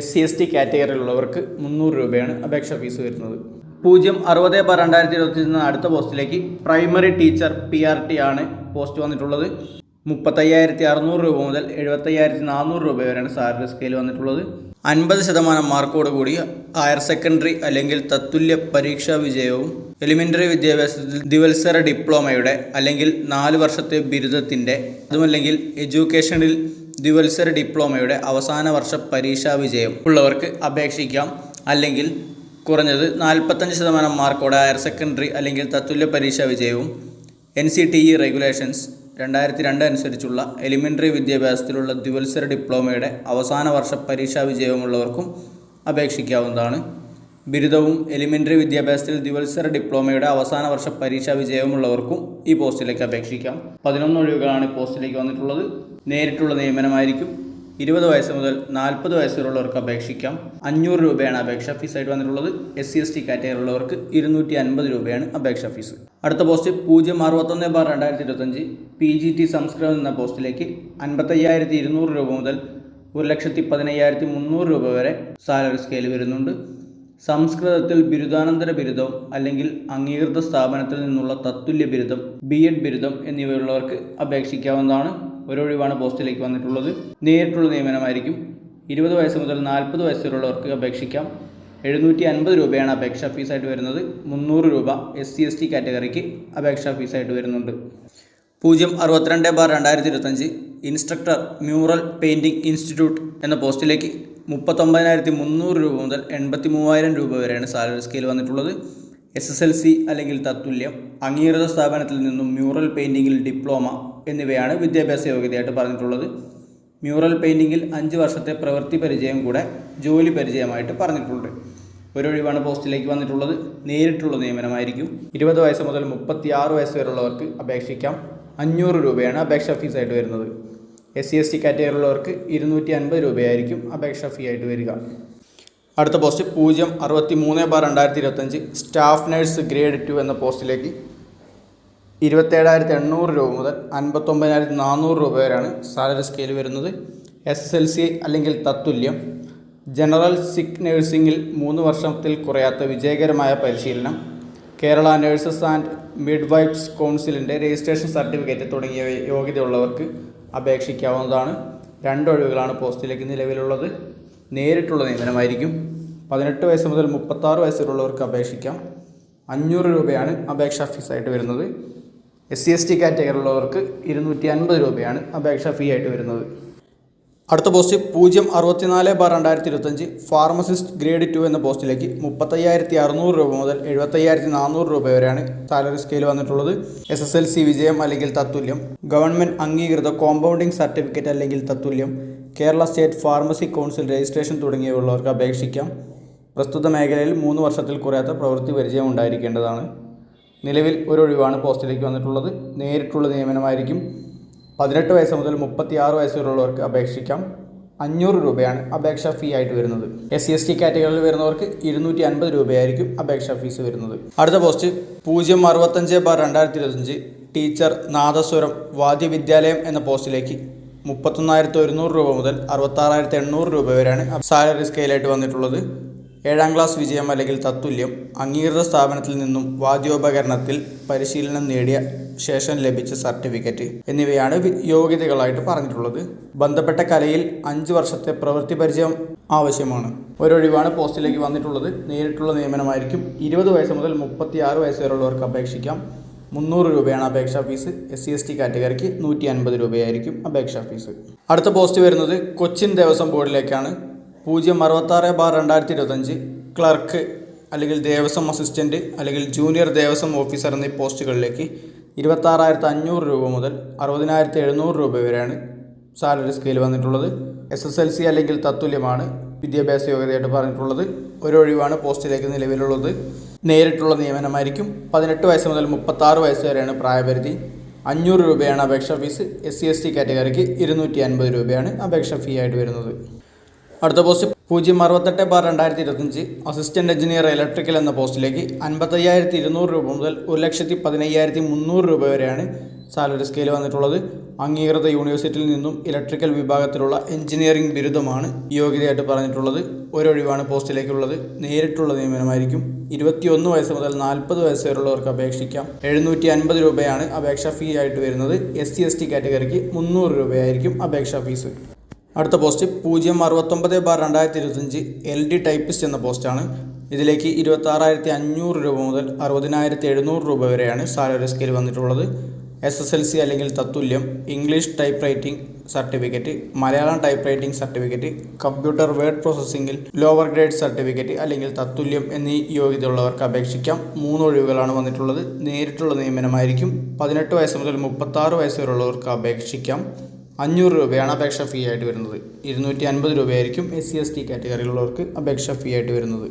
എസ് സി എസ് ടി കാറ്റഗറിയിലുള്ളവർക്ക് മുന്നൂറ് രൂപയാണ് അപേക്ഷ ഫീസ് വരുന്നത്. പൂജ്യം അറുപത് ബാർ രണ്ടായിരത്തി ഇരുപത്തി അടുത്ത പോസ്റ്റിലേക്ക് primary teacher P R T ആണ് പോസ്റ്റ് വന്നിട്ടുള്ളത്. മുപ്പത്തയ്യായിരത്തി അറുന്നൂറ് രൂപ മുതൽ എഴുപത്തയ്യായിരത്തി നാനൂറ് രൂപ വരെയാണ് സാലറി സ്കെയിൽ വന്നിട്ടുള്ളത്. അൻപത് ശതമാനം മാർക്കോട് കൂടി ഹയർ സെക്കൻഡറി അല്ലെങ്കിൽ തത്തുല്യ പരീക്ഷാ വിജയവും എലിമെന്ററി വിദ്യാഭ്യാസത്തിൽ ദിവത്സര ഡിപ്ലോമയുടെ അല്ലെങ്കിൽ നാല് വർഷത്തെ ബിരുദത്തിന്റെ അതുമല്ലെങ്കിൽ എഡ്യൂക്കേഷനിൽ ദ്വിവത്സര ഡിപ്ലോമയുടെ അവസാന വർഷ പരീക്ഷാ വിജയം ഉള്ളവർക്ക് അപേക്ഷിക്കാം. അല്ലെങ്കിൽ കുറഞ്ഞത് നാൽപ്പത്തഞ്ച് ശതമാനം മാർക്കോടെ ഹയർ സെക്കൻഡറി അല്ലെങ്കിൽ തത്തുല്യ പരീക്ഷാ വിജയവും N C T E regulations രണ്ടായിരത്തി രണ്ട് അനുസരിച്ചുള്ള എലിമെന്ററി വിദ്യാഭ്യാസത്തിലുള്ള ദ്വിവത്സര ഡിപ്ലോമയുടെ അവസാന വർഷ പരീക്ഷാ വിജയമുള്ളവർക്കും അപേക്ഷിക്കാവുന്നതാണ്. ബിരുദവും എലിമെന്ററി വിദ്യാഭ്യാസത്തിൽ ദ്വിവത്സര ഡിപ്ലോമയുടെ അവസാന വർഷ പരീക്ഷാ വിജയമുള്ളവർക്കും ഈ പോസ്റ്റിലേക്ക് അപേക്ഷിക്കാം. പതിനൊന്ന് ഒഴിവുകളാണ് പോസ്റ്റിലേക്ക് വന്നിട്ടുള്ളത്. നേരിട്ടുള്ള നിയമനമായിരിക്കും. ഇരുപത് വയസ്സ് മുതൽ നാൽപ്പത് വയസ്സുള്ളവർക്ക് അപേക്ഷിക്കാം. അഞ്ഞൂറ് രൂപയാണ് അപേക്ഷാ ഫീസായിട്ട് വന്നിട്ടുള്ളത്. S C S T category ഉള്ളവർക്ക് ഇരുന്നൂറ്റി അൻപത് രൂപയാണ് അപേക്ഷാ ഫീസ്. അടുത്ത പോസ്റ്റ് പൂജ്യം അറുപത്തൊന്ന് ബാർ രണ്ടായിരത്തി ഇരുപത്തഞ്ച് പി ജി ടി സംസ്കൃതം എന്ന പോസ്റ്റിലേക്ക് അൻപത്തയ്യായിരത്തി ഇരുന്നൂറ് രൂപ മുതൽ ഒരു ലക്ഷത്തി പതിനയ്യായിരത്തി മുന്നൂറ് രൂപ വരെ സാലറി സ്കെയിൽ വരുന്നുണ്ട്. സംസ്കൃതത്തിൽ ബിരുദാനന്തര ബിരുദം അല്ലെങ്കിൽ അംഗീകൃത സ്ഥാപനത്തിൽ നിന്നുള്ള തത്തുല്യ ബിരുദം ബി എഡ് ബിരുദം എന്നിവയുള്ളവർക്ക് അപേക്ഷിക്കാവുന്നതാണ്. ഒരൊഴിവാണ് പോസ്റ്റിലേക്ക് വന്നിട്ടുള്ളത്. നേരിട്ടുള്ള നിയമനമായിരിക്കും. ഇരുപത് വയസ്സ് മുതൽ നാൽപ്പത് വയസ്സുള്ളവർക്ക് അപേക്ഷിക്കാം. എഴുന്നൂറ്റി അൻപത് രൂപയാണ് അപേക്ഷാ ഫീസായിട്ട് വരുന്നത്. മുന്നൂറ് രൂപ എസ് സി എസ് ടി കാറ്റഗറിക്ക് അപേക്ഷാ ഫീസായിട്ട് വരുന്നുണ്ട്. പൂജ്യം അറുപത്തിരണ്ട് ബാർ രണ്ടായിരത്തി ഇരുപത്തഞ്ച് ഇൻസ്ട്രക്ടർ മ്യൂറൽ പെയിന്റിംഗ് ഇൻസ്റ്റിറ്റ്യൂട്ട് എന്ന പോസ്റ്റിലേക്ക് മുപ്പത്തൊമ്പതിനായിരത്തി മുന്നൂറ് രൂപ മുതൽ എൺപത്തി മൂവായിരം രൂപ വരെയാണ് സാലറി സ്കെയിൽ വന്നിട്ടുള്ളത്. എസ് എസ് എൽ സി അല്ലെങ്കിൽ തത്തുല്യം അംഗീകൃത സ്ഥാപനത്തിൽ നിന്നും മ്യൂറൽ പെയിന്റിങ്ങിൽ ഡിപ്ലോമ എന്നിവയാണ് വിദ്യാഭ്യാസ യോഗ്യതയായിട്ട് പറഞ്ഞിട്ടുള്ളത്. മ്യൂറൽ പെയിന്റിങ്ങിൽ അഞ്ച് വർഷത്തെ പ്രവൃത്തി പരിചയം കൂടെ ജോലി പരിചയമായിട്ട് പറഞ്ഞിട്ടുണ്ട്. ഒരൊഴിവാണ് പോസ്റ്റിലേക്ക് വന്നിട്ടുള്ളത്. നേരിട്ടുള്ള നിയമനമായിരിക്കും. ഇരുപത് വയസ്സ് മുതൽ മുപ്പത്തി വയസ്സ് വരെയുള്ളവർക്ക് അപേക്ഷിക്കാം. അഞ്ഞൂറ് രൂപയാണ് അപേക്ഷാ ഫീസായിട്ട് വരുന്നത്. S C S T category ഉള്ളവർക്ക് ഇരുന്നൂറ്റി അൻപത് രൂപയായിരിക്കും അപേക്ഷാ ഫീ ആയിട്ട് വരിക. അടുത്ത പോസ്റ്റ് പൂജ്യം അറുപത്തി മൂന്ന് ബാർ രണ്ടായിരത്തി ഇരുപത്തഞ്ച് സ്റ്റാഫ് നഴ്സ് ഗ്രേഡ് ടു എന്ന പോസ്റ്റിലേക്ക് ഇരുപത്തേഴായിരത്തി എണ്ണൂറ് രൂപ മുതൽ അൻപത്തൊമ്പതിനായിരത്തി നാനൂറ് രൂപ വരെയാണ് സാലറി സ്കെയിൽ വരുന്നത്. എസ് എസ് എൽ സി അല്ലെങ്കിൽ തത്തുല്യം. ജനറൽ സിക്ക് നഴ്സിംഗിൽ മൂന്ന് വർഷത്തിൽ കുറയാത്ത വിജയകരമായ പരിശീലനം. Kerala nurses and midwives കൗൺസിലിന്റെ രജിസ്ട്രേഷൻ സർട്ടിഫിക്കറ്റ് തുടങ്ങിയ യോഗ്യതയുള്ളവർക്ക് അപേക്ഷിക്കാവുന്നതാണ്. രണ്ടൊഴിവുകളാണ് പോസ്റ്റിലേക്ക് നിലവിലുള്ളത്. നേരിട്ടുള്ള നിയമനമായിരിക്കും. പതിനെട്ട് വയസ്സ് മുതൽ മുപ്പത്താറ് വയസ്സിലുള്ളവർക്ക് അപേക്ഷിക്കാം. അഞ്ഞൂറ് രൂപയാണ് അപേക്ഷാ ഫീസായിട്ട് വരുന്നത്. S C S T category ഉള്ളവർക്ക് ഇരുന്നൂറ്റി അൻപത് രൂപയാണ് അപേക്ഷാ ഫീ ആയിട്ട് വരുന്നത്. അടുത്ത പോസ്റ്റ് പൂജ്യം അറുപത്തിനാല് ബാർ രണ്ടായിരത്തി ഇരുപത്തഞ്ച് ഫാർമസിസ്റ്റ് ഗ്രേഡ് ടു എന്ന പോസ്റ്റിലേക്ക് മുപ്പത്തയ്യായിരത്തി അറുന്നൂറ് രൂപ മുതൽ എഴുപത്തയ്യായിരത്തി നാനൂറ് രൂപ വരെയാണ് സാലറി സ്കെയിൽ വന്നിട്ടുള്ളത്. എസ് എസ് എൽ സി വിജയം അല്ലെങ്കിൽ തത്തുല്യം ഗവൺമെന്റ് അംഗീകൃത കോമ്പൗണ്ടിംഗ് സർട്ടിഫിക്കറ്റ് അല്ലെങ്കിൽ തത്തുല്യം Kerala state pharmacy council registration തുടങ്ങിയവയുള്ളവർക്ക് അപേക്ഷിക്കാം. പ്രസ്തുത മേഖലയിൽ മൂന്ന് വർഷത്തിൽ കുറയാത്ത പ്രവൃത്തി പരിചയം ഉണ്ടായിരിക്കേണ്ടതാണ്. നിലവിൽ ഒരു ഒഴിവാണ് പോസ്റ്റിലേക്ക് വന്നിട്ടുള്ളത്. നേരിട്ടുള്ള നിയമനമായിരിക്കും. പതിനെട്ട് വയസ്സ് മുതൽ മുപ്പത്തി ആറ് വയസ്സ് വരെയുള്ളവർക്ക് അപേക്ഷിക്കാം. അഞ്ഞൂറ് രൂപയാണ് അപേക്ഷാ ഫീ ആയിട്ട് വരുന്നത്. എസ് സി എസ് ടി കാറ്റഗറിയിൽ വരുന്നവർക്ക് ഇരുന്നൂറ്റി അൻപത് രൂപയായിരിക്കും അപേക്ഷാ ഫീസ് വരുന്നത്. അടുത്ത പോസ്റ്റ് പൂജ്യം അറുപത്തഞ്ച് ബാർ രണ്ടായിരത്തി ഇരുപത്തഞ്ച് ടീച്ചർ നാദസ്വരം വാദ്യവിദ്യാലയം എന്ന പോസ്റ്റിലേക്ക് മുപ്പത്തൊന്നായിരത്തി ഒരുന്നൂറ് രൂപ മുതൽ അറുപത്താറായിരത്തി എണ്ണൂറ് രൂപ വരെയാണ് സാലറി സ്കെയിലായിട്ട് വന്നിട്ടുള്ളത്. ഏഴാം ക്ലാസ് വിജയം അല്ലെങ്കിൽ തത്തുല്യം അംഗീകൃത സ്ഥാപനത്തിൽ നിന്നും വാദ്യോപകരണത്തിൽ പരിശീലനം നേടിയ ശേഷം ലഭിച്ച സർട്ടിഫിക്കറ്റ് എന്നിവയാണ് യോഗ്യതകളായിട്ട് പറഞ്ഞിട്ടുള്ളത്. ബന്ധപ്പെട്ട കലയിൽ അഞ്ച് വർഷത്തെ പ്രവൃത്തി പരിചയം ആവശ്യമാണ്. ഒരൊഴിവാണ് പോസ്റ്റിലേക്ക് വന്നിട്ടുള്ളത്. നേരിട്ടുള്ള നിയമനമായിരിക്കും. ഇരുപത് വയസ്സ് മുതൽ മുപ്പത്തി ആറ് വയസ്സ് വരെയുള്ളവർക്ക് അപേക്ഷിക്കാം. മുന്നൂറ് രൂപയാണ് അപേക്ഷാ fees. S C S T കാറ്റഗറിക്ക് നൂറ്റി അൻപത് രൂപയായിരിക്കും അപേക്ഷാ ഫീസ്. അടുത്ത പോസ്റ്റ് വരുന്നത് കൊച്ചിൻ ദേവസ്വം ബോർഡിലേക്കാണ്. പൂജ്യം അറുപത്താറ് ബാർ രണ്ടായിരത്തി ഇരുപത്തഞ്ച് ക്ലർക്ക് അല്ലെങ്കിൽ ദേവസ്വം അസിസ്റ്റന്റ് അല്ലെങ്കിൽ ജൂനിയർ ദേവസ്വം ഓഫീസർ എന്നീ പോസ്റ്റുകളിലേക്ക് ഇരുപത്താറായിരത്തി അഞ്ഞൂറ് രൂപ മുതൽ അറുപതിനായിരത്തി എഴുന്നൂറ് രൂപ വരെയാണ് സാലറി സ്കെയിൽ വന്നിട്ടുള്ളത്. എസ് എസ് എൽ സി അല്ലെങ്കിൽ തത്തുല്യമാണ് വിദ്യാഭ്യാസ യോഗ്യതയായിട്ട് പറഞ്ഞിട്ടുള്ളത്. ഒരു ഒഴിവാണ് പോസ്റ്റിലേക്ക് നിലവിലുള്ളത്. നേരിട്ടുള്ള നിയമനമായിരിക്കും. പതിനെട്ട് വയസ്സ് മുതൽ മുപ്പത്താറ് വയസ്സ് വരെയാണ് പ്രായപരിധി. അഞ്ഞൂറ് രൂപയാണ് അപേക്ഷാ fees. S C S T കാറ്റഗറിക്ക് ഇരുന്നൂറ്റി അൻപത് രൂപയാണ് അപേക്ഷാ ഫീ ആയിട്ട് വരുന്നത്. അടുത്ത പോസ്റ്റ് പൂജ്യം അറുപത്തെട്ട് ബാർ രണ്ടായിരത്തി ഇരുപത്തഞ്ച് അസിസ്റ്റന്റ് എഞ്ചിനീയർ ഇലക്ട്രിക്കൽ എന്ന പോസ്റ്റിലേക്ക് അൻപത്തയ്യായിരത്തി ഇരുന്നൂറ് രൂപ മുതൽ ഒരു ലക്ഷത്തി പതിനയ്യായിരത്തി മുന്നൂറ് രൂപ വരെയാണ് സാലറി സ്കെയിൽ വന്നിട്ടുള്ളത്. അംഗീകൃത യൂണിവേഴ്സിറ്റിയിൽ നിന്നും ഇലക്ട്രിക്കൽ വിഭാഗത്തിലുള്ള എഞ്ചിനീയറിംഗ് ബിരുദമാണ് യോഗ്യതയായിട്ട് പറഞ്ഞിട്ടുള്ളത്. ഒരൊഴിവാണ് പോസ്റ്റിലേക്കുള്ളത്. നേരിട്ടുള്ള നിയമനമായിരിക്കും. ഇരുപത്തിയൊന്ന് വയസ്സ് മുതൽ നാൽപ്പത് വയസ്സ് വരെയുള്ളവർക്ക് അപേക്ഷിക്കാം. എഴുന്നൂറ്റി അൻപത് രൂപയാണ് അപേക്ഷാ ഫീ ആയിട്ട് വരുന്നത്. എസ് സി എസ് ടി കാറ്റഗറിക്ക് മുന്നൂറ് രൂപയായിരിക്കും അപേക്ഷാ ഫീസ്. അടുത്ത പോസ്റ്റ് പൂജ്യം അറുപത്തൊമ്പത് ബാർ രണ്ടായിരത്തി ഇരുപത്തഞ്ച് എൽ ഡി ടൈപ്പിസ്റ്റ് എന്ന പോസ്റ്റാണ്. ഇതിലേക്ക് ഇരുപത്തി ആറായിരത്തി അഞ്ഞൂറ് രൂപ മുതൽ അറുപതിനായിരത്തി എഴുന്നൂറ് രൂപ വരെയാണ് സാലറി സ്കെയിൽ വന്നിട്ടുള്ളത്. എസ് എസ് എൽ സി അല്ലെങ്കിൽ തത്തുല്യം English typewriting certificate Malayalam typewriting certificate computer word പ്രോസസ്സിംഗിൽ lower grade certificate അല്ലെങ്കിൽ തത്തുല്യം എന്നീ യോഗ്യതയുള്ളവർക്ക് അപേക്ഷിക്കാം. മൂന്ന് ഒഴിവുകളാണ് വന്നിട്ടുള്ളത്. നേരിട്ടുള്ള നിയമനമായിരിക്കും. പതിനെട്ട് വയസ്സ് മുതൽ മുപ്പത്താറ് വയസ്സ് വരെയുള്ളവർക്ക് അപേക്ഷിക്കാം. അഞ്ഞൂറ് രൂപയാണ് അപേക്ഷ ഫീ ആയിട്ട് വരുന്നത്. ഇരുന്നൂറ്റി അൻപത് രൂപയായിരിക്കും എസ് സി എസ് ടി കാറ്റഗറിയിലുള്ളവർക്ക് അപേക്ഷ ഫീ ആയിട്ട് വരുന്നത്.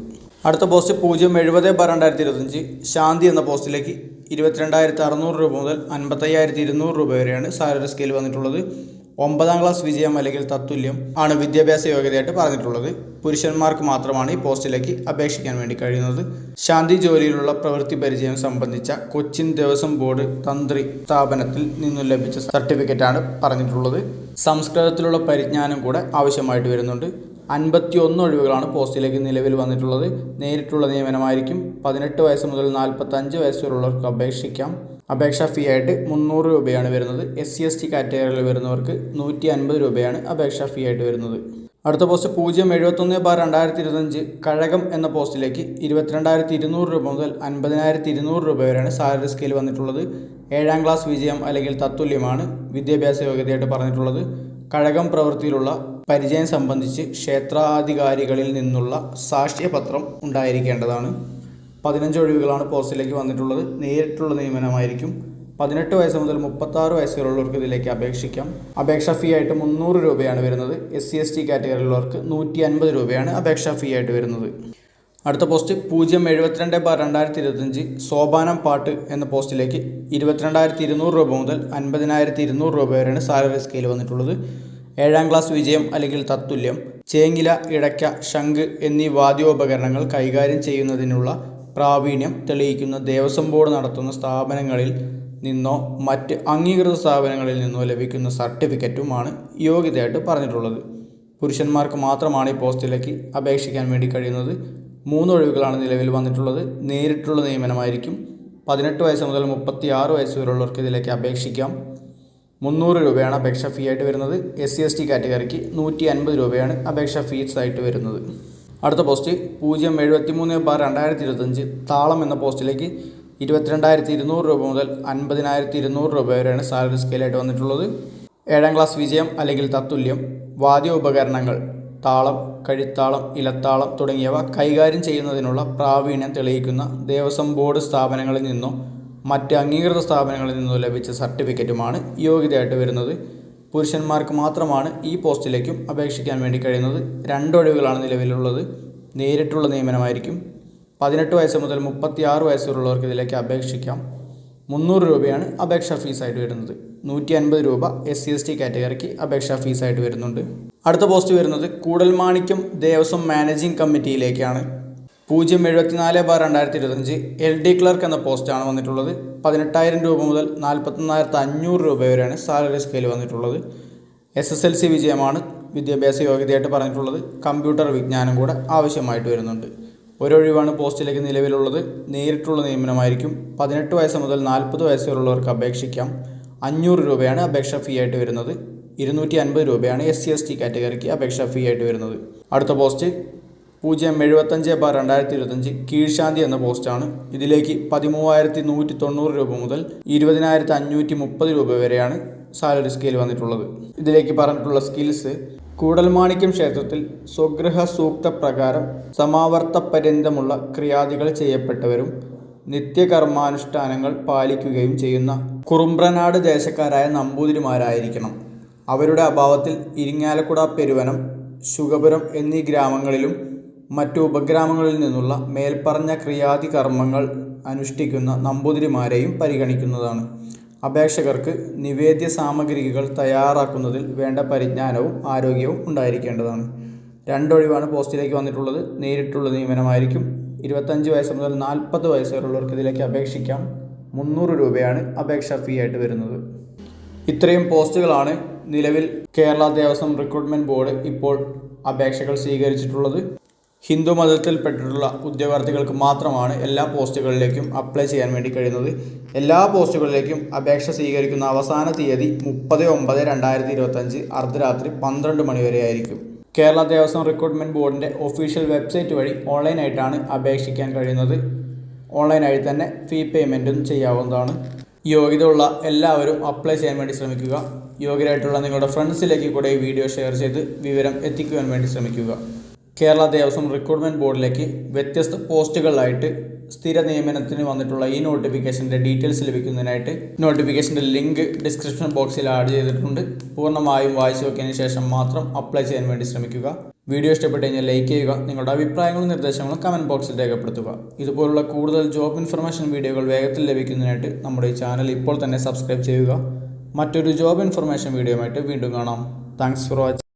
അടുത്ത പോസ്റ്റ് പൂജ്യം എഴുപത് ബാർ രണ്ടായിരത്തി ഇരുപത്തഞ്ച് ശാന്തി എന്ന പോസ്റ്റിലേക്ക് ഇരുപത്തിരണ്ടായിരത്തി അറുന്നൂറ് രൂപ മുതൽ അൻപത്തയ്യായിരത്തി ഇരുന്നൂറ് രൂപ വരെയാണ് സാലറി സ്കെയിൽ വന്നിട്ടുള്ളത്. ഒമ്പതാം ക്ലാസ് വിജയം അല്ലെങ്കിൽ തത്തുല്യം ആണ് വിദ്യാഭ്യാസ യോഗ്യതയായിട്ട് പറഞ്ഞിട്ടുള്ളത്. പുരുഷന്മാർക്ക് മാത്രമാണ് ഈ പോസ്റ്റിലേക്ക് അപേക്ഷിക്കാൻ വേണ്ടി കഴിയുന്നത്. ശാന്തി ജോലിയിലുള്ള പ്രവൃത്തി പരിചയം സംബന്ധിച്ച കൊച്ചിൻ ദേവസ്വം ബോർഡ് തന്ത്രി സ്ഥാപനത്തിൽ നിന്നും ലഭിച്ച സർട്ടിഫിക്കറ്റാണ് പറഞ്ഞിട്ടുള്ളത്. സംസ്കൃതത്തിലുള്ള പരിജ്ഞാനം കൂടെ ആവശ്യമായിട്ട് വരുന്നുണ്ട്. അൻപത്തി ഒന്ന് ഒഴിവുകളാണ് പോസ്റ്റിലേക്ക് നിലവിൽ വന്നിട്ടുള്ളത്. നേരിട്ടുള്ള നിയമനമായിരിക്കും. പതിനെട്ട് വയസ്സ് മുതൽ നാൽപ്പത്തഞ്ച് വയസ്സ് വരെയുള്ളവർക്ക് അപേക്ഷിക്കാം. അപേക്ഷാ ഫീ ആയിട്ട് മുന്നൂറ് രൂപയാണ് വരുന്നത്. എസ് സി എസ് ടി കാറ്റഗറിയിൽ വരുന്നവർക്ക് നൂറ്റി അൻപത് രൂപയാണ് അപേക്ഷാ ഫീ ആയിട്ട് വരുന്നത്. അടുത്ത പോസ്റ്റ് പൂജ്യം എഴുപത്തൊന്ന് ബാർ രണ്ടായിരത്തി ഇരുപത്തഞ്ച് കഴകം എന്ന പോസ്റ്റിലേക്ക് ഇരുപത്തിരണ്ടായിരത്തി ഇരുന്നൂറ് രൂപ മുതൽ അൻപതിനായിരത്തി ഇരുന്നൂറ് രൂപ വരെയാണ് സാലറി സ്കെയിൽ വന്നിട്ടുള്ളത്. ഏഴാം ക്ലാസ് വിജയം അല്ലെങ്കിൽ തത്തുല്യമാണ് വിദ്യാഭ്യാസ യോഗ്യതയായിട്ട് പറഞ്ഞിട്ടുള്ളത്. കഴകം പ്രവൃത്തിയിലുള്ള പരിചയം സംബന്ധിച്ച് ക്ഷേത്രാധികാരികളിൽ നിന്നുള്ള സാക്ഷ്യപത്രം ഉണ്ടായിരിക്കേണ്ടതാണ്. പതിനഞ്ച് ഒഴിവുകളാണ് പോസ്റ്റിലേക്ക് വന്നിട്ടുള്ളത്. നേരിട്ടുള്ള നിയമനമായിരിക്കും. പതിനെട്ട് വയസ്സ് മുതൽ മുപ്പത്താറ് വയസ്സ് വരെയുള്ളവർക്ക് ഇതിലേക്ക് അപേക്ഷിക്കാം. അപേക്ഷാ ഫീ ആയിട്ട് മുന്നൂറ് രൂപയാണ് വരുന്നത്. എസ് സി എസ് ടി കാറ്റഗറിയിലുള്ളവർക്ക് നൂറ്റി അൻപത് രൂപയാണ് അപേക്ഷാ ഫീ ആയിട്ട് വരുന്നത്. അടുത്ത പോസ്റ്റ് പൂജ്യം എഴുപത്തിരണ്ട് ബാർ രണ്ടായിരത്തി ഇരുപത്തഞ്ച് സോപാനം പാട്ട് എന്ന പോസ്റ്റിലേക്ക് ഇരുപത്തിരണ്ടായിരത്തി ഇരുന്നൂറ് രൂപ മുതൽ അൻപതിനായിരത്തി ഇരുന്നൂറ് രൂപ വരെയാണ് സാലറി സ്കെയിൽ വന്നിട്ടുള്ളത്. ഏഴാം ക്ലാസ് വിജയം അല്ലെങ്കിൽ തത്തുല്യം ചേങ്ങില ഇടയ്ക്ക ശംഖ് എന്നീ വാദ്യോപകരണങ്ങൾ കൈകാര്യം ചെയ്യുന്നതിനുള്ള പ്രാവീണ്യം തെളിയിക്കുന്ന ദേവസ്വം ബോർഡ് നടത്തുന്ന സ്ഥാപനങ്ങളിൽ നിന്നോ മറ്റ് അംഗീകൃത സ്ഥാപനങ്ങളിൽ നിന്നോ ലഭിക്കുന്ന സർട്ടിഫിക്കറ്റുമാണ് യോഗ്യതയായിട്ട് പറഞ്ഞിട്ടുള്ളത്. പുരുഷന്മാർക്ക് മാത്രമാണ് ഈ പോസ്റ്റിലേക്ക് അപേക്ഷിക്കാൻ വേണ്ടി കഴിയുന്നത്. മൂന്ന് ഒഴിവുകളാണ് നിലവിൽ വന്നിട്ടുള്ളത്. നേരിട്ടുള്ള നിയമനമായിരിക്കും. പതിനെട്ട് വയസ്സ് മുതൽ മുപ്പത്തി ആറ് വയസ്സ് വരെയുള്ളവർക്ക് ഇതിലേക്ക് അപേക്ഷിക്കാം. മുന്നൂറ് രൂപയാണ് അപേക്ഷ ഫീ ആയിട്ട് വരുന്നത്. എസ് സി എസ് ടി കാറ്റഗറിക്ക് നൂറ്റി അൻപത് രൂപയാണ് അപേക്ഷ ഫീസ് ആയിട്ട് വരുന്നത്. അടുത്ത പോസ്റ്റ് പൂജ്യം എഴുപത്തി മൂന്ന് ബാർ രണ്ടായിരത്തി ഇരുപത്തഞ്ച് താളം എന്ന പോസ്റ്റിലേക്ക് ഇരുപത്തിരണ്ടായിരത്തി ഇരുന്നൂറ് രൂപ മുതൽ അൻപതിനായിരത്തി ഇരുന്നൂറ് രൂപ വരെയാണ് സാലറി സ്കെയിലായിട്ട് വന്നിട്ടുള്ളത്. ഏഴാം ക്ലാസ് വിജയം അല്ലെങ്കിൽ തത്തുല്യം വാദ്യ ഉപകരണങ്ങൾ താളം കഴുത്താളം ഇലത്താളം തുടങ്ങിയവ കൈകാര്യം ചെയ്യുന്നതിനുള്ള പ്രാവീണ്യം തെളിയിക്കുന്ന ദേവസ്വം ബോർഡ് സ്ഥാപനങ്ങളിൽ നിന്നോ മറ്റ് അംഗീകൃത സ്ഥാപനങ്ങളിൽ നിന്നോ ലഭിച്ച സർട്ടിഫിക്കറ്റുമാണ് യോഗ്യതയായിട്ട് വരുന്നത്. പുരുഷന്മാർക്ക് മാത്രമാണ് ഈ പോസ്റ്റിലേക്കും അപേക്ഷിക്കാൻ വേണ്ടി കഴിയുന്നത്. രണ്ടൊഴിവുകളാണ് നിലവിലുള്ളത്. നേരിട്ടുള്ള നിയമനമായിരിക്കും. പതിനെട്ട് വയസ്സ് മുതൽ മുപ്പത്തി ആറ് വയസ്സ് വരെയുള്ളവർക്ക് ഇതിലേക്ക് അപേക്ഷിക്കാം. മുന്നൂറ് രൂപയാണ് അപേക്ഷാ ഫീസായിട്ട് വരുന്നത്. നൂറ്റി അൻപത് രൂപ എസ് സി എസ് ടി കാറ്റഗറിക്ക് അപേക്ഷാ ഫീസായിട്ട് വരുന്നുണ്ട്. അടുത്ത പോസ്റ്റ് വരുന്നത് കൂടൽമാണിക്യം ദേവസ്വം മാനേജിംഗ് കമ്മിറ്റിയിലേക്കാണ്. പൂജ്യം എഴുപത്തിനാല് ബാർ രണ്ടായിരത്തി ഇരുപത്തഞ്ച് എൽ ഡി ക്ലർക്ക് എന്ന പോസ്റ്റാണ് വന്നിട്ടുള്ളത്. പതിനെട്ടായിരം രൂപ മുതൽ നാൽപ്പത്തൊന്നായിരത്തി അഞ്ഞൂറ് രൂപ വരെയാണ് സാലറി സ്കെയിൽ വന്നിട്ടുള്ളത്. എസ് എസ് എൽ സി വിജയമാണ് വിദ്യാഭ്യാസ യോഗ്യതയായിട്ട് പറഞ്ഞിട്ടുള്ളത്. കമ്പ്യൂട്ടർ വിജ്ഞാനം കൂടെ ആവശ്യമായിട്ട് വരുന്നുണ്ട്. ഒരൊഴിവാണ് പോസ്റ്റിലേക്ക് നിലവിലുള്ളത്. നേരിട്ടുള്ള നിയമനമായിരിക്കും. പതിനെട്ട് വയസ്സ് മുതൽ നാൽപ്പത് വയസ്സ് വരെയുള്ളവർക്ക് അപേക്ഷിക്കാം. അഞ്ഞൂറ് രൂപയാണ് അപേക്ഷാ ഫീ ആയിട്ട് വരുന്നത്. ഇരുന്നൂറ്റി അൻപത് രൂപയാണ് എസ് സി എസ് ടി കാറ്റഗറിക്ക് അപേക്ഷാ ഫീ ആയിട്ട് വരുന്നത്. അടുത്ത പോസ്റ്റ്. പൂജ്യം എഴുപത്തഞ്ച് ബാർ രണ്ടായിരത്തി ഇരുപത്തഞ്ച് കീഴ്ശാന്തി എന്ന പോസ്റ്റാണ്. ഇതിലേക്ക് പതിമൂവായിരത്തി നൂറ്റി തൊണ്ണൂറ് രൂപ മുതൽ ഇരുപതിനായിരത്തി അഞ്ഞൂറ്റി മുപ്പത് രൂപ വരെയാണ് സാലറി സ്കെയിൽ വന്നിട്ടുള്ളത്. ഇതിലേക്ക് പറഞ്ഞിട്ടുള്ള സ്കിൽസ് കൂടൽമാണിക്യം ക്ഷേത്രത്തിൽ സ്വഗ്രഹ സൂക്ത പ്രകാരം സമാവർത്ത പര്യന്തമുള്ള ക്രിയാദികൾ ചെയ്യപ്പെട്ടവരും നിത്യകർമാനുഷ്ഠാനങ്ങൾ പാലിക്കുകയും ചെയ്യുന്ന കുറുമ്പ്രനാട് ദേശക്കാരായ നമ്പൂതിരിമാരായിരിക്കണം. അവരുടെ അഭാവത്തിൽ ഇരിങ്ങാലക്കുട പെരുവനം ശുഗപുരം എന്നീ ഗ്രാമങ്ങളിലും മറ്റു ഉപഗ്രാമങ്ങളിൽ നിന്നുള്ള മേൽപ്പറഞ്ഞ ക്രിയാതി കർമ്മങ്ങൾ അനുഷ്ഠിക്കുന്ന നമ്പൂതിരിമാരെയും പരിഗണിക്കുന്നതാണ്. അപേക്ഷകർക്ക് നിവേദ്യ സാമഗ്രികൾ തയ്യാറാക്കുന്നതിൽ വേണ്ട പരിജ്ഞാനവും ആരോഗ്യവും ഉണ്ടായിരിക്കേണ്ടതാണ്. രണ്ടൊഴിവാണ് പോസ്റ്റിലേക്ക് വന്നിട്ടുള്ളത്. നേരിട്ടുള്ള നിയമനമായിരിക്കും. ഇരുപത്തഞ്ച് വയസ്സ് മുതൽ നാൽപ്പത് വയസ്സ് വരെയുള്ളവർക്ക് ഇതിലേക്ക് അപേക്ഷിക്കാം. മുന്നൂറ് രൂപയാണ് അപേക്ഷാ ഫീ ആയിട്ട് വരുന്നത്. ഇത്രയും പോസ്റ്റുകളാണ് നിലവിൽ കേരള ദേവസ്വം റിക്രൂട്ട്മെന്റ് ബോർഡ് ഇപ്പോൾ അപേക്ഷകൾ സ്വീകരിച്ചിട്ടുള്ളത്. ഹിന്ദു മതത്തിൽപ്പെട്ടിട്ടുള്ള ഉദ്യോഗാർത്ഥികൾക്ക് മാത്രമാണ് എല്ലാ പോസ്റ്റുകളിലേക്കും അപ്ലൈ ചെയ്യാൻ വേണ്ടി കഴിയുന്നത്. എല്ലാ പോസ്റ്റുകളിലേക്കും അപേക്ഷ സ്വീകരിക്കുന്ന അവസാന തീയതി മുപ്പത് ഒമ്പത് രണ്ടായിരത്തി ഇരുപത്തഞ്ച് അർദ്ധരാത്രി പന്ത്രണ്ട് മണി വരെ ആയിരിക്കും. കേരള ദേവസ്വം റിക്രൂട്ട്മെന്റ് ബോർഡിന്റെ ഒഫീഷ്യൽ വെബ്സൈറ്റ് വഴി ഓൺലൈനായിട്ടാണ് അപേക്ഷിക്കാൻ കഴിയുന്നത്. ഓൺലൈനായി തന്നെ ഫീ പേയ്മെന്റും ചെയ്യാവുന്നതാണ്. യോഗ്യതയുള്ള എല്ലാവരും അപ്ലൈ ചെയ്യാൻ വേണ്ടി ശ്രമിക്കുക. യോഗ്യരായിട്ടുള്ള നിങ്ങളുടെ ഫ്രണ്ട്സിലേക്ക് കൂടെ ഈ വീഡിയോ ഷെയർ ചെയ്ത് വിവരം എത്തിക്കുവാൻ വേണ്ടി ശ്രമിക്കുക. കേരള ദേവസ്വം റിക്രൂട്ട്മെന്റ് ബോർഡിലേക്ക് വ്യത്യസ്ത പോസ്റ്റുകളിലായിട്ട് സ്ഥിര നിയമനത്തിന് വന്നിട്ടുള്ള ഈ നോട്ടിഫിക്കേഷന്റെ ഡീറ്റെയിൽസ് ലഭിക്കുന്നതിനായിട്ട് നോട്ടിഫിക്കേഷന്റെ ലിങ്ക് ഡിസ്ക്രിപ്ഷൻ ബോക്സിൽ ആഡ് ചെയ്തിട്ടുണ്ട്. പൂർണമായും വായിച്ചു നോക്കിയതിന് ശേഷം മാത്രം അപ്ലൈ ചെയ്യാൻ വേണ്ടി ശ്രമിക്കുക. വീഡിയോ ഇഷ്ടപ്പെട്ട് കഴിഞ്ഞാൽ ലൈക്ക് ചെയ്യുക നിങ്ങളുടെ അഭിപ്രായങ്ങളും നിർദ്ദേശങ്ങളും കമന്റ് ബോക്സിൽ രേഖപ്പെടുത്തുക. ഇതുപോലുള്ള കൂടുതൽ ജോബ് ഇൻഫർമേഷൻ വീഡിയോകൾ വേഗത്തിൽ ലഭിക്കുന്നതിനായിട്ട് നമ്മുടെ ഈ ചാനൽ ഇപ്പോൾ തന്നെ സബ്സ്ക്രൈബ് ചെയ്യുക. മറ്റൊരു ജോബ് ഇൻഫർമേഷൻ വീഡിയോയുമായിട്ട് വീണ്ടും കാണാം. Thanks for watching.